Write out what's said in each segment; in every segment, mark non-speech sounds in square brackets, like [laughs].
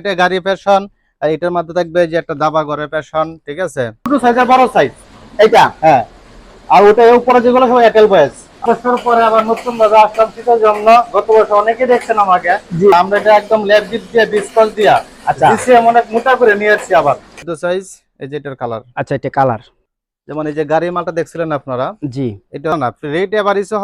এটা গাড়ি ফ্যাশন আর এটার মধ্যে থাকবে যে একটা দাবা ঘরের ফ্যাশন ঠিক আছে? ছোট সাইজের বড় সাইজ এটা হ্যাঁ। আর ওটা উপরে যেগুলো সব এয়ারটেল বয়েস বছর পরে আবার নতুন ভাবে আসলাম শীতের জন্য গত বছর অনেকে দেখছেন আমাকে। জি। আমরা এটা একদম ল্যাব ডিপ দিয়ে বিস্কল দিয়া আচ্ছা। দিছি এমন এক মোটা করে নিয়ে আসছি আবার। দুটো সাইজ এই যে এটার কালার আচ্ছা এটা কালার যেমন এই যে গাড়ি মালটা দেখছিলেন আপনারা? জি। এটা না রেট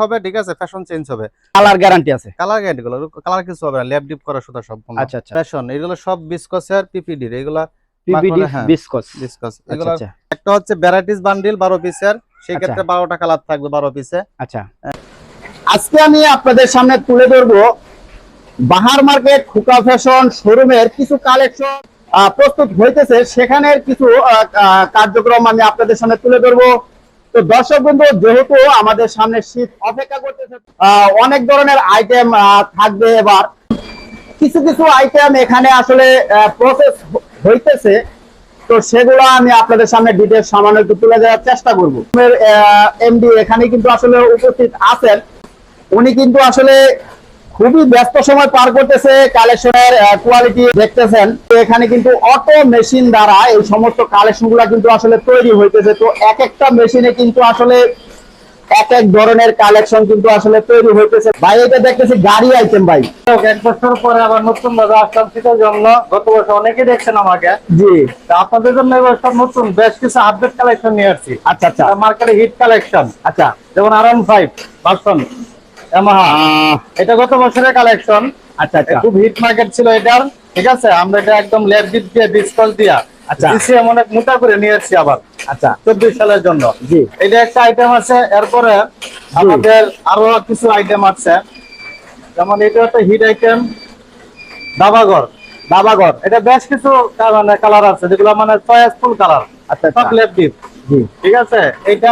হবে ঠিক আছে? ফ্যাশন চেঞ্জ হবে। কালার গ্যারান্টি আছে। কালারগুলো কালার কিছু হবে না ল্যাব ডিপ করা সুতা সব আচ্ছা আচ্ছা। ফ্যাশন এগুলো সব বিস্কসের পিপিডি এগুলা পিবিডি হ্যাঁ। বিসকস আচ্ছা এগুলো আচ্ছা। একটা হচ্ছে ভ্যারাইটিস বান্ডিল বারো পিসের সেই আচ্ছা। ক্ষেত্রে বারোটা কালার থাকবে বারো পিসে আচ্ছা। আজকে আমি আপনাদের সামনে তুলে ধরবো বাহার মার্কেট খুকা ফ্যাশন শোরুমের কিছু কালেকশন প্রস্তুত হইতেছে। সেখানের কিছু কার্যক্রম আমি আপনাদের সামনে তুলে ধরবো। তো দর্শক বন্ধু, যেহেতু আমাদের সামনে শীত অপেক্ষা করতেছে অনেক ধরনের আইটেম থাকবে এবার। কিছু কিছু আইটেম এখানে আসলে প্রসেস হইতেছে। তো সেগুলো আমি আপনাদের সামনে ডিটেলস সামান্য একটু তুলে দেওয়ার চেষ্টা করব। এমডি এখানে কিন্তু আসলে উপস্থিত আছেন। উনি কিন্তু আসলে খুবই ব্যস্ত সময় পার করতেছে কালেকশনের কোয়ালিটি দেখতেছেন। তো এখানে কিন্তু অটো মেশিন দ্বারা এই সমস্ত কালেকশন কিন্তু আসলে তৈরি হইতেছে। তো এক একটা মেশিনে কিন্তু আসলে এক এক ধরনের কালেকশন কিন্তু আসলে তৈরি হইতেছে। ভাই এটা দেখতেছি গাড়ি আইটেম ভাই। এক বছর পরে আবার নতুন ভাবে আসলাম শীতের জন্য। গত বছর অনেকেই দেখছেন আমাকে। জি। আপনাদের জন্য এবার সব নতুন বেশ কিছু আপডেট কালেকশন নিয়ে আসছি। আচ্ছা আচ্ছা। মার্কেটে হিট কালেকশন আচ্ছা। যেমন আর ফাইভ ভার্সন এটা গত বছরের কালেকশন আচ্ছা আচ্ছা। খুব হিট মার্কেট ছিল এটার। ঠিক আছে? আমরা এটা একদম ল্যাব ডিপ দিয়ে বিস্কল দিয়া আচ্ছা। মোটা করে নিয়ে আবার। আচ্ছা। চব্বিশ সালের জন্য। জি। এটা একটা আইটেম আছে এরপরে আমাদের আরও কিছু আইটেম আছে। যেমন এটা একটা হিট আইটেম দাবাগর দাবাগর এটা বেশ কিছু মানে কালার আছে যেগুলো মানে চয়েসফুল কালার আচ্ছা আচ্ছা। Chocolate deep. জি। ঠিক আছে? এটা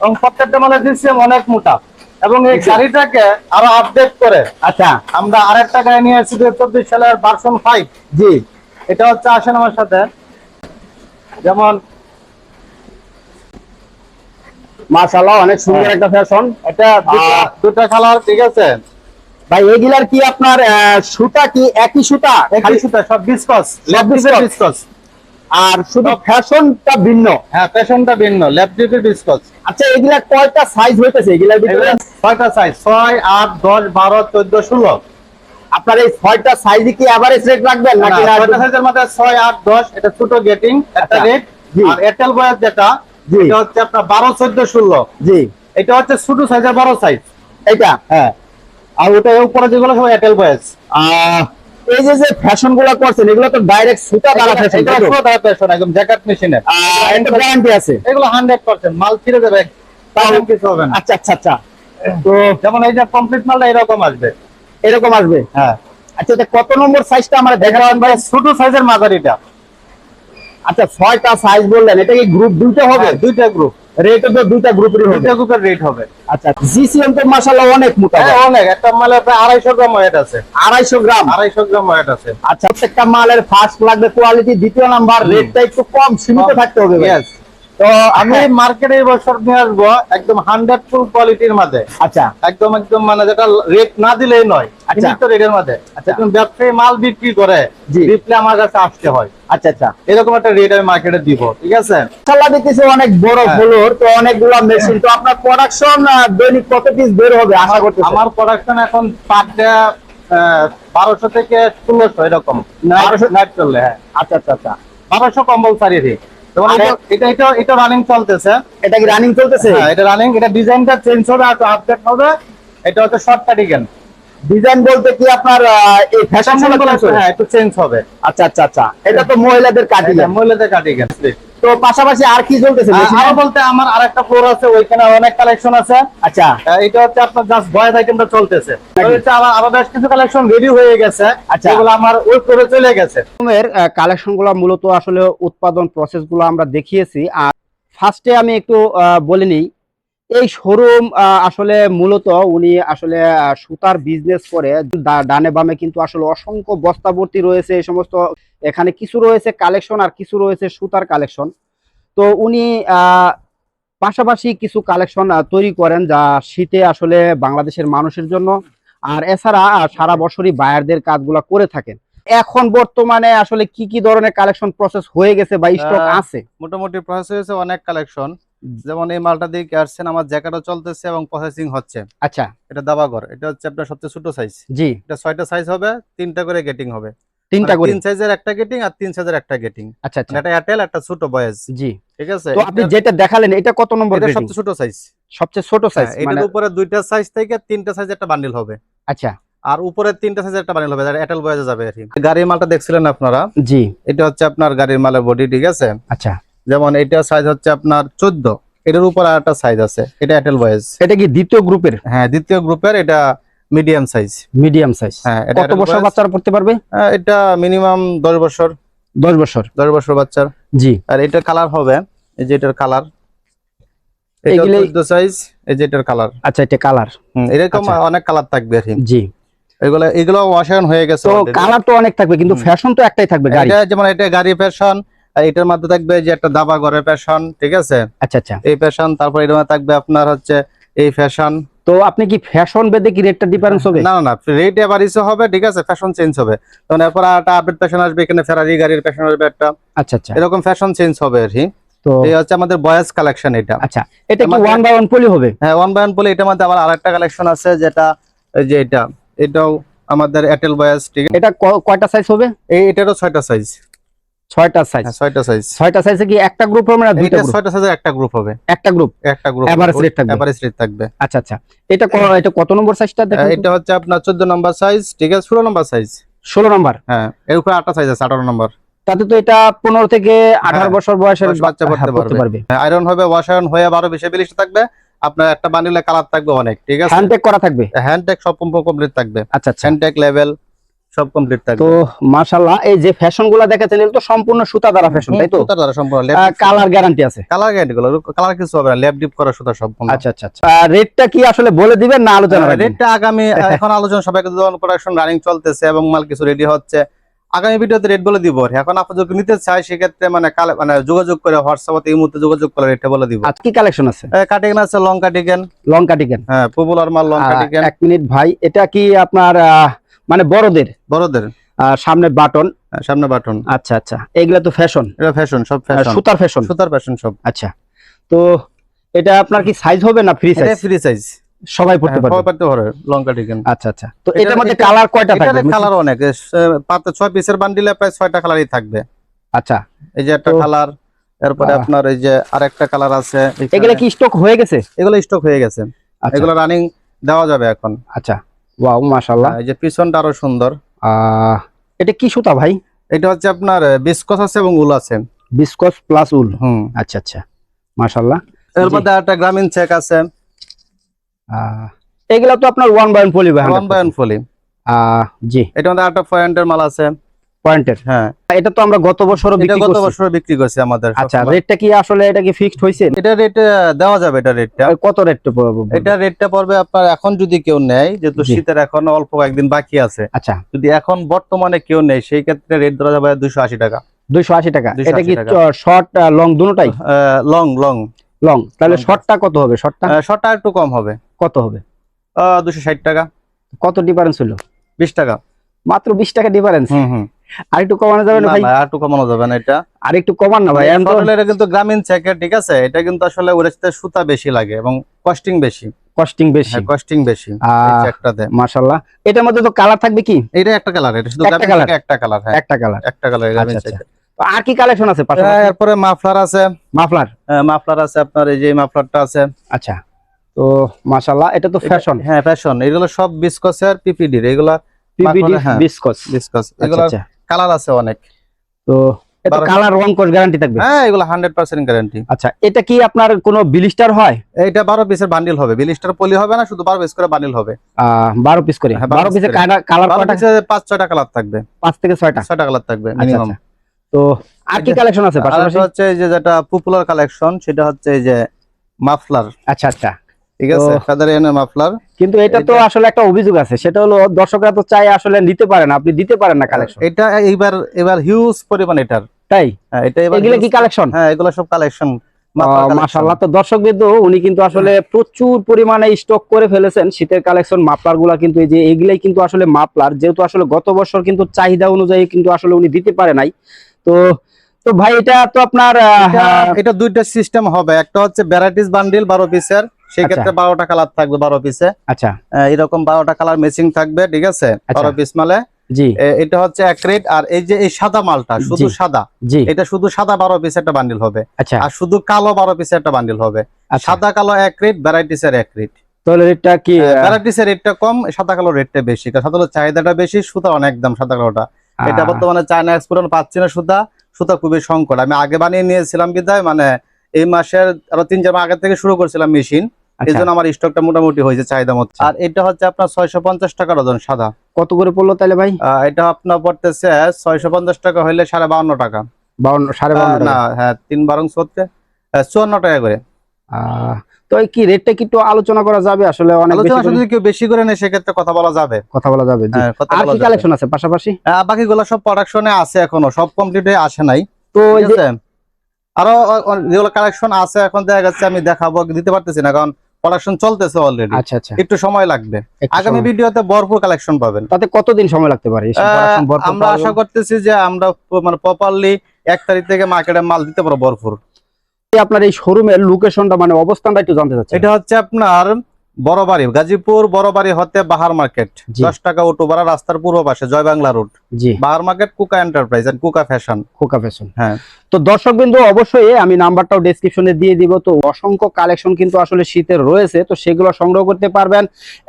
এবং প্রত্যেকটা মানে সিস্টেম অনেক মোটা। এবং এই গাড়িটাকে আরও আপডেট করে। আচ্ছা। আমরা আরেকটা গাড়ি নিয়ে এসেছি দুই চব্বিশ সালের ভার্সন ফাইভ জি। এটা হচ্ছে আসেন আমার সাথে। যেমন মাশাআল্লাহ অনেক সুন্দর হ্যাঁ। একটা ফ্যাশন এটা দুটা- কালার ঠিক আছে? ভাই এগুলার কি আপনার সুতা কি একই সুতা? একই সুতা সব বিস্কস viscose? বিস্কস আর শুধু ফ্যাশনটা ভিন্ন। হ্যাঁ পেশনটা ভিন্ন ল্যাব ডিপের বিস্কস আচ্ছা এগুলা কয়টা সাইজ হইতেছে? এগুলার ভিতরে? ছয়টা সাইজ ছয় আট দশ বারো চোদ্দ ষোলো। আপনার এই ছয়টা সাইজে কি এভারেজ রেট রাখবেন নাকি ছয়টা সাইজের মধ্যে ছয় আট দশ এটা ছোট গেটিং একটা আচ্ছা। রেট জি। আর এয়ারটেল বয়ের যেটা জি। এটা হচ্ছে আপনার বারো চোদ্দ ষোলো। জি। এটা হচ্ছে ছোট সাইজের বড় সাইজ এটা হ্যাঁ। আর ওটা উপরে যেগুলো সব এয়ারটেল বয়েস। আহ, এই যে যে ফ্যাশনগুলা করছেন এগুলো তো ডাইরেক্ট সুতা দ্বারা ফ্যাশন একদম জ্যাকেট মেশিনের গ্যারান্টি আছে? এগুলো হান্ড্রেড পার্সেন্ট মাল ফিরে দেবে তাও কিছু হবে না। আচ্ছা আচ্ছা আচ্ছা। তো যেমন এই যে কমপ্লিট মালটা এরকম আসবে। এরকম আসবে? হ্যাঁ। আচ্ছা এটা কত নম্বর সাইজটা আমরা দেখাবেন ভাই ছোট সাইজের মাঝারিটা। আচ্ছা ছয়টা সাইজ বললেন এটা কি গ্রুপ দুইটা হবে? হবে দুইটা গ্রুপ রেট তো দুইটা গ্রুপেরই হবে। দুইটা গ্রুপের রেট হবে। আচ্ছা জিসিএম তো মাশাআল্লাহ অনেক মোটা হ্যাঁ অনেক। একটা মালে প্রায় আড়াইশো গ্রাম ওয়েট আছে। আড়াইশো গ্রাম? আড়াইশো গ্রাম ওয়েট আছে। আচ্ছা প্রত্যেকটা মালের ফার্স্ট লাগবে কোয়ালিটি দ্বিতীয় নাম্বার রেটটা একটু কম সীমিত থাকতে হবে। তো আমি আমি মার্কেটে বছর নিয়ে আসব একদম হান্ড্রেড কোয়ালিটির মাঝে আচ্ছা। একদম একদম মানে যেটা রেট না দিলেই নয় আচ্ছা। সীমিত রেটের মাঝে আচ্ছা। ব্যবসায়ী মাল বিক্রি করে জি। আমার কাছে আসতে হয়। আচ্ছা আচ্ছা। এরকম একটা রেট আমি মার্কেটে দিব ঠিক আছে? ইনশাআল্লাহ দেখতেছি অনেক বড় হ্যাঁ। ফ্লোর তো অনেকগুলা মেশিন তো আপনার প্রোডাকশন দৈনিক কত পিস বের হবে? আশা করতেছি। আমার প্রোডাকশন এখন বারোশো থেকে ষোলোশো এরকম। বারোশো নাইট চললে হ্যাঁ। আচ্ছা আচ্ছা আচ্ছা। বারোশো এটা- এটা এটা এটা রানিং চলতেছে। এটা কি রানিং চলতেছে? হ্যাঁ এটা রানিং এটা ডিজাইনটা চেঞ্জ হবে আর আপডেট হবে। এটা হচ্ছে শর্ট কাটিং ডিজাইন বলতে কি আপনার এই ফ্যাশন হ্যাঁ একটু চেঞ্জ হবে। আচ্ছা আচ্ছা আচ্ছা। এটা তো মহিলাদের কাটিং এটা মহিলাদের কাটিং তো পাশাপাশি আর কি চলতেছে আরও বলতে আমার আরেকটা ফ্লোর আছে ওইখানে অনেক কালেকশন আছে। আচ্ছা। এটা হচ্ছে আপনার জাস্ট বয়েজ আইটেমটা চলতেছে। বেশ কিছু কালেকশন রেডি হয়ে গেছে আচ্ছা। এগুলো আমার ওই চলে গেছে। এর মূলত আসলে উৎপাদন আমরা দেখিয়েছি। আর ফার্স্টে আমি একটু বলে নিই এই শোরুম আসলে মূলত উনি আসলে সুতার বিজনেস করে। ডানে বামে কিন্তু আসলে অসংখ্য বস্তাভর্তি রয়েছে এই সমস্ত। এখানে কিছু রয়েছে কালেকশন আর কিছু রয়েছে সুতার কালেকশন তো উনি পাশাপাশি কিছু কালেকশন তৈরি করেন যা শীতে আসলে বাংলাদেশের মানুষের জন্য। আর এছাড়া সারা বছরই বায়ারদের কাজগুলো করে থাকেন। এখন বর্তমানে আসলে কি কি ধরনের কালেকশন প্রসেস হয়ে গেছে বা স্টক আছে? মোটামুটি প্রসেস হয়েছে অনেক কালেকশন যেমন এই মালটা দিয়ে আসছেন আমার জ্যাকেটও চলতেছে এবং প্রসেসিং হচ্ছে। আচ্ছা। এটা দাবাগর এটা হচ্ছে আপনার সবচেয়ে ছোট সাইজ জি। এটা ছয়টা সাইজ হবে তিনটা করে গেটিং হবে। তিনটা মানে করে? তিন সাইজের একটা গেটিং আর তিন সাইজের একটা গেটিং আচ্ছা আচ্ছা। একটা এয়ারটেল একটা ছোট বয়েজ জি। ঠিক আছে? তো আপনি যেটা দেখালেন এটা কত নম্বর এটা সবচেয়ে ছোট সাইজ সবচেয়ে ছোট সাইজ মানে এটার উপরে দুইটা সাইজ থেকে তিনটা সাইজ একটা বান্ডিল হবে। আচ্ছা। আর উপরে তিনটা সাইজের একটা বান্ডিল হবে এয়ারটেল বয়েজে যাবে আর কি। গাড়ির মালটা দেখছিলেন আপনারা? জি। এটা হচ্ছে আপনার গাড়ির মালের বডি ঠিক আছে? আচ্ছা। যেমন এটা সাইজ হচ্ছে আপনার চোদ্দ। এটার উপর আর একটা সাইজ আছে এটা এয়ারটেল বয়েজ এটা কি দ্বিতীয় গ্রুপের? হ্যাঁ দ্বিতীয় গ্রুপের এটা মিডিয়াম সাইজ মিডিয়াম সাইজ হ্যাঁ এটা কত বছর। বাচ্চারা পড়তে পারবে? হ্যাঁ, এটা মিনিমাম দশ বছর। দশ বছর। দশ বছর বাচ্চার। জি। আর এটার কালার হবে এই যে এটার কালার এটা এগুলি- চোদ্দ সাইজ এই যে এটার কালার আচ্ছা এটা কালার এরকম আচ্ছা। অনেক কালার থাকবে আর জি। এগুলো এগুলো ওয়াশন হয়ে গেছে তো কালার তো অনেক থাকবে কিন্তু ফ্যাশন তো একটাই থাকবে গাড়ি। এটা যেমন এটা গাড়ি ফ্যাশন আর এটার মধ্যে থাকবে যে একটা দাবা ঘরের ফ্যাশন ঠিক আছে? আচ্ছা আচ্ছা। এই ফ্যাশন তারপর এটার মধ্যে থাকবে আপনার হচ্ছে এই ফ্যাশন তো আপনি কি ফ্যাশন বেদে কি রেটটা ডিফারেন্স হবে? না না রেট এবার ইসে হবে ঠিক আছে? ফ্যাশন চেঞ্জ হবে। তখন এরপর একটা আপডেট ফ্যাশন আসবে এখানে ফেরারি গাড়ির ফ্যাশন আসবে একটা। আচ্ছা আচ্ছা। এরকম ফ্যাশন চেঞ্জ হবে আর কি। তো এই হচ্ছে আমাদের বয়েজ কালেকশন এটা। আচ্ছা এটা কি ওয়ান বাই ওয়ান পলি হবে? হ্যাঁ ওয়ান বাই ওয়ান বলে এটার মধ্যে আবার আরেকটা কালেকশন আছে যেটা এই যে এটা। এটাও আমাদের এয়ারটেল বয়েজ ঠিক এটা কয়টা সাইজ হবে? এই এটারও ছয়টা সাইজ ছয়টা সাইজ হ্যাঁ ছয়টা সাইজ ছয়টা সাইজে কি একটা গ্রুপ হবে না দুইটা গ্রুপ ছয়টা সাইজের একটা গ্রুপ হবে। একটা গ্রুপ একটা গ্রুপ Average rate থাকবে। এভারেজ রেট থাকবে। আচ্ছা আচ্ছা। এটা এটা কত নম্বর সাইজটা দেখেন এটা হচ্ছে আপনার চোদ্দ নম্বর সাইজ ঠিক আছে? ষোলো নম্বর সাইজ ষোলো নম্বর? হ্যাঁ এর উপরে আটটা সাইজ আছে আঠারো নম্বর। তাতে তো এটা পনেরো থেকে আঠারো হ্যাঁ, বছর বয়সের বাচ্চা পড়তে হ্যাঁ, পারবে। আয়রন হবে ওয়াশ হয়ে বারো বিশে বিলিশটা থাকবে। আপনার একটা বান্ডিলে কালার থাকবে অনেক ঠিক আছে? হ্যান্ডটেক করা থাকবে? হ্যান্ড ট্যাগ সব কমপ্লিট থাকবে। আচ্ছা আচ্ছা। হ্যান্ড ট্যাগ লেভেল সব কমপ্লিট থাকবে। তো মাশাল্লাহ এই যে ফ্যাশনগুলা দেখাচ্ছেন এগুলো তো সম্পূর্ণ সুতা দ্বারা ফ্যাশন তাই তো? সুতার দ্বারা সম্পূর্ণ কালার গ্যারান্টি আছে। কালার গ্যারান্টি গুলো কালার কিছু হবে না ল্যাব ডিপ করা সুতা সম্পূর্ণ। আচ্ছা আচ্ছা আচ্ছা। রেটটা কি আসলে বলে দিবেন না আলোচনা? রেটটা আগামী [laughs] এখন আলোচনা সবাইকে প্রোডাকশন রানিং চলতেছে এবং মাল কিছু রেডি হচ্ছে। আগামী ভিডিওতে রেট বলে দিব। এখন আপনি যদি নিতে চাই সেক্ষেত্রে মানে মানে যোগাযোগ করে হোয়াটসঅ্যাপে এই মুহূর্তে যোগাযোগ করে রেটটা বলে দিব। আজ কি কালেকশন আছে? কাটিং আছে লং কাটিং লং কাটিকেন হ্যাঁ পপুলার মাল এক মিনিট ভাই এটা কি আপনার আহ, মানে বড়দের? বড়দের। আহ, সামনে বাটন? হ্যাঁ, সামনে বাটন। আচ্ছা আচ্ছা। এগুলা তো ফ্যাশন? এটা ফ্যাশন সব ফ্যাশন। সুতার ফ্যাশন? সুতার ফ্যাশন সব। আচ্ছা। তো এটা আপনার কি সাইজ হবে না ফ্রি সাইজ এটা ফ্রি সাইজ সবাই পড়তে পারবে। সবাই পারতে পারে লং কাটিং আচ্ছা আচ্ছা। তো এটার মধ্যে কালার কয়টা থাকবে? কালার অনেক। পাতে ছয় পিসের বান্ডিলে প্রায় ছয়টা কালারই থাকবে। আচ্ছা। এই যে একটা কালার এরপরে আপনার এই যে আরেকটা কালার আছে। এগুলা কি স্টক হয়ে গেছে? এগুলো স্টক হয়ে গেছে। আচ্ছা। এগুলো রানিং দেওয়া যাবে এখন। আচ্ছা। ওয়াও মাশাআল্লাহ। এই যে পিছনটা আরও সুন্দর। এটা কি সুতা ভাই? এটা হচ্ছে আপনার বিস্কস আছে এবং উল আছে। Viscose plus wool? হুম। আচ্ছা আচ্ছা মাশাআল্লাহ। এর। মধ্যে একটা গ্রামীণ চেক আছে। এগুলা তো আপনার ওয়ান বাই ওয়ান পলি ভাই ওয়ান বাই ওয়ান ফলি জি। এটার মধ্যে একটা পয়েন্টের মাল আছে। পয়েন্টের। হ্যাঁ। এটা তো আমরা গত বছরও বিক্রি গত বছর বিক্রি করছে আমাদের আচ্ছা রেটটা কি আসলে এটা কি ফিক্সড এটা রেট দেওয়া যাবে এটা রেটটা। কত রেট এটা রেটটা পড়বে আপনার এখন যদি কেউ নেয় যেহেতু শীতের এখন অল্প কয়েকদিন বাকি আছে আচ্ছা। যদি এখন বর্তমানে কেউ নেয় সেই ক্ষেত্রে রেট ধরা যাবে দুশো আশি টাকা। দুইশো আশি টাকা। এটা কি শর্ট লং দুটোটাই? লং লং লং তাহলে শর্টটা কত হবে? শর্টটা শর্টটা একটু কম হবে। কত হবে? দুশো ষাট টাকা। কত ডিফারেন্স হলো? বিশ টাকা। মাত্র বিশ টাকা ডিফারেন্স হুম হুম। আর একটু কমানো যাবে না ভাই? আর একটু কমানো যাবে না এটা। আর একটু কমান না ভাই এর কিন্তু গ্রামীণ চেকের ঠিক আছে? এটা কিন্তু আসলে ওর সাথে সুতা বেশি লাগে এবং কস্টিং বেশি। কস্টিং বেশি। হ্যাঁ কস্টিং বেশি এই চেকটাতে মাশাআল্লাহ। এটার মধ্যে তো কালার থাকবে কি? এটা একটা কালার এটা শুধু একটা চেকে একটা কালার হ্যাঁ। একটা কালার একটা কালার গ্রামীণ আচ্ছা, চেকের আর কি কালেকশন আছে পাশাপাশি? এরপরে মাফলার আছে। মাফলার মাফলার আছে আপনার এই যে মাফলারটা আছে। আচ্ছা। তো মাশাআল্লাহ এটা তো ফ্যাশন হ্যাঁ ফ্যাশন এগুলো সব বিস্কসের পিপিডির এগুলা হ্যাঁ। বিসকস বিস্কস আচ্ছা আচ্ছা। কালার আছে অনেক। তো এটা কালার রং কোর্স গ্যারান্টি থাকবে? হ্যাঁ এগুলো গ্যারান্টি আচ্ছা এটা কি আপনার কোনো বিলিস্টার হয়? এইটা বারো পিসের বান্ডিল হবে। বিলিস্টার পলি হবে না শুধু বারো পিস করে বান্ডিল হবে। আহ, বারো পিস করে। হ্যাঁ, কালার কয়টা? থাকবে। থেকে ছয়টা? ছয়টা কালার থাকবে আচ্ছা মিনিমাম আচ্ছা। তো আর কি কালেকশন আছে পাশাপাশি? হচ্ছে এই যে যেটা পপুলার কালেকশন সেটা হচ্ছে এই যে মাফলার আচ্ছা আচ্ছা। ঠিক আছে? মাফলার কিন্তু এটা তো আসলে একটা অভিযোগ আছে। সেটা হলো দর্শকরা তো চাই আসলে নিতে আপনি দিতে পারেন না কালেকশন এটা এইবার এবার হিউজ পরিমাণ এটার। তাই? হ্যাঁ এটা এবার এগুলো কি কালেকশন হ্যাঁ এগুলো সব কালেকশন মাপলার তো দর্শক বিন্দু উনি কিন্তু আসলে প্রচুর পরিমাণে স্টক করে ফেলেছেন শীতের কালেকশন মাপলারগুলা কিন্তু এই যে এগুলাই কিন্তু আসলে মাপলার যেহেতু আসলে গত বছর কিন্তু চাহিদা অনুযায়ী কিন্তু আসলে উনি দিতে পারে নাই। তো তো ভাই এটা তো আপনার এটা দুইটা সিস্টেম হবে। একটা হচ্ছে ভ্যারাইটিস বান্ডিল বারো পিসের সেক্ষেত্রে বারোটা কালার থাকবে বারো পিসে আচ্ছা। এরকম বারোটা কালার ম্যাচিং থাকবে ঠিক আছে? আচ্ছা। বারো পিস মালে। জি। এটা হচ্ছে এক রেট আর এই যে এই সাদা মালটা শুধু সাদা এটা শুধু সাদা বারো পিস একটা বান্ডিল হবে। আচ্ছা। আর শুধু কালো বারো একটা বান্ডিল হবে। আচ্ছা। সাদা কালো এক রেট ভ্যারাইটিস এর এক রেট তাহলে এটা কি ভ্যারাইটিস এর রেটটা কম সাদা কালো রেটটা বেশি। কারণ সাদা কালোর চাহিদাটা বেশি সুতা অনেক দাম সাদা কালোটা। এটা বর্তমানে চায়না এক্সপোর্ট পাচ্ছি না সুতা সুতা খুবই সংকট। আমি আগে বানিয়ে নিয়েছিলাম বিদায় মানে এই মাসের আরও তিন চার মাস আগে থেকে শুরু করছিলাম মেশিন এই আচ্ছা, জন্য আমার স্টকটা মোটামুটি হয়েছে চাহিদা মতো। আর এটা হচ্ছে আপনার ছয়শো পঞ্চাশ টাকার ওজন সাদা। কত করে পড়ল তাহলে ভাই? এটা আপনার পড়তেছে ছয়শো পঞ্চাশ টাকা হইলে সাড়ে বাউন্ন টাকা। বাউন্ন সাড়ে বাউন্ন না হ্যাঁ তিন বারং সত্তর চুয়ান্ন টাকা করে। তো এই কি রেটটা কি একটু আলোচনা করা যাবে? আসলে অনেক বেশি আলোচনা যদি কেউ বেশি করে নেয় সেক্ষেত্রে কথা বলা যাবে। কথা বলা যাবে হ্যাঁ, আর কি কালেকশন আছে পাশাপাশি? বাকিগুলো সব প্রোডাকশনে আছে এখনও সব কমপ্লিট হয়ে আসে নাই। তো আরও যেগুলো কালেকশন আছে এখন দেখা যাচ্ছে আমি দেখাবো দিতে পারতেছি না কারণ প্রোডাকশন চলতেছে অলরেডি আচ্ছা আচ্ছা। একটু সময় লাগবে। আগামী। ভিডিওতে ভরপুর কালেকশন পাবেন। তাতে কতদিন সময় লাগতে পারে? আমরা আশা করতেছি যে আমরা মানে প্রপারলি এক তারিখ থেকে মার্কেটে মাল দিতে পারব ভরপুর। আপনার এই শোরুমের লোকেশনটা মানে অবস্থানটা একটু জানতে চাচ্ছি এটা হচ্ছে আপনার বড়বাড়ি গাজীপুর বড়বাড়ি হতে বাহার মার্কেট। দশ টাকা অটো ভাড়া রাস্তার পূর্ব পাশে Joy Bangla road G. Bahar market Kuka enterprise and Kuka fashion Khoka fashion হ্যাঁ। তো দর্শক বিন্দু অবশ্যই আমি নাম্বারটাও ডেসক্রিপশনে দিয়ে দিব। তো অসংখ্য কালেকশন কিন্তু আসলে শীতের রয়েছে তো সেগুলো সংগ্রহ করতে পারবেন।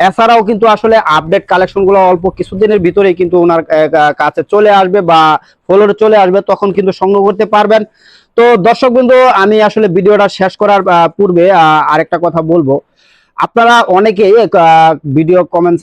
এছাড়াও কিন্তু আসলে আপডেট কালেকশনগুলো অল্প কিছুদিনের ভিতরেই কিন্তু ওনার কাছে চলে আসবে বা ফলোরে চলে আসবে তখন কিন্তু সংগ্রহ করতে পারবেন। তো দর্শক বিন্দু আমি আসলে ভিডিওটা শেষ করার পূর্বে আরেকটা কথা বলব। আপনারা অনেকেই ভিডিও কমেন্টস